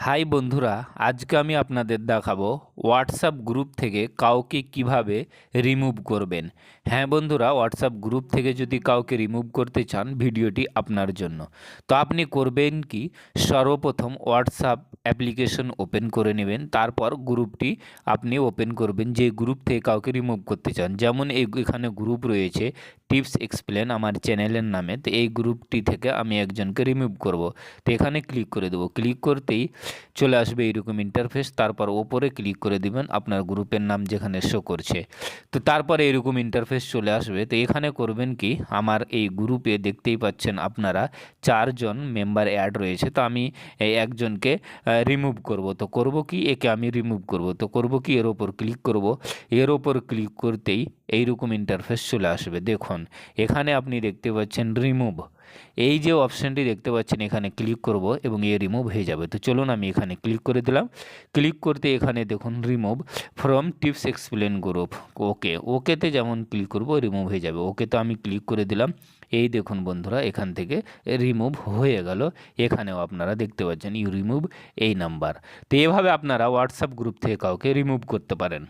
High বন্ধুরা আজকে আমি আপনাদের দেখাবো হোয়াটসঅ্যাপ গ্রুপ থেকে কাউকে কীভাবে রিমুভ করবেন? হ্যাঁ বন্ধুরা, হোয়াটসঅ্যাপ গ্রুপ থেকে যদি কাউকে রিমুভ করতে চান ভিডিওটি আপনার জন্য। তো আপনি করবেন কি? সর্বপ্রথম হোয়াটসঅ্যাপ অ্যাপ্লিকেশন ওপেন করে নেবেন। তারপর গ্রুপটি আপনি ওপেন করবেন যে গ্রুপ থেকে কাউকে রিমুভ করতে চান। যেমন এই এখানে গ্রুপ রয়েছে টিপস এক্সপ্লেন আমার চ্যানেলের নামে। তো এই গ্রুপটি থেকে আমি একজনকে রিমুভ করব। তো এখানে ক্লিক করে দেবো। ক্লিক করতেই চলে আসবে এইরকম ইন্টারফেস তারপর ওপরে ক্লিক দিবেন আপনার গ্রুপের নাম যেখানে শো করছে। তো তারপরে এরকম ইন্টারফেস চলে আসবে। তো এখানে করবেন কি? আমার এই গ্রুপে দেখতেই পাচ্ছেন আপনারা চারজন মেম্বার অ্যাড রয়েছে। তো আমি এই একজনকে রিমুভ করব। তো করব কি? একে আমি রিমুভ করব। তো করব কি? এর ওপর ক্লিক করব। এর ওপর ক্লিক করতেই এইরকম ইন্টারফেস চলে আসবে। দেখুন, এখানে আপনি দেখতে পাচ্ছেন রিমুভ এই যে অপশানটি দেখতে পাচ্ছেন, এখানে ক্লিক করব এবং এ রিমুভ হয়ে যাবে। তো চলুন আমি এখানে ক্লিক করে দিলাম। ক্লিক করতে এখানে দেখুন remove from tips explain group okay ওকেতে যেমন ক্লিক করব রিমুভ হয়ে যাবে। ওকে তো আমি ক্লিক করে দিলাম। এই দেখুন বন্ধুরা, এখান থেকে রিমুভ হয়ে গেল। এখানেও আপনারা দেখতে পাচ্ছেন ইউ রিমুভ এই নাম্বার তো এভাবে আপনারা হোয়াটসঅ্যাপ গ্রুপ থেকে কাউকে রিমুভ করতে পারেন।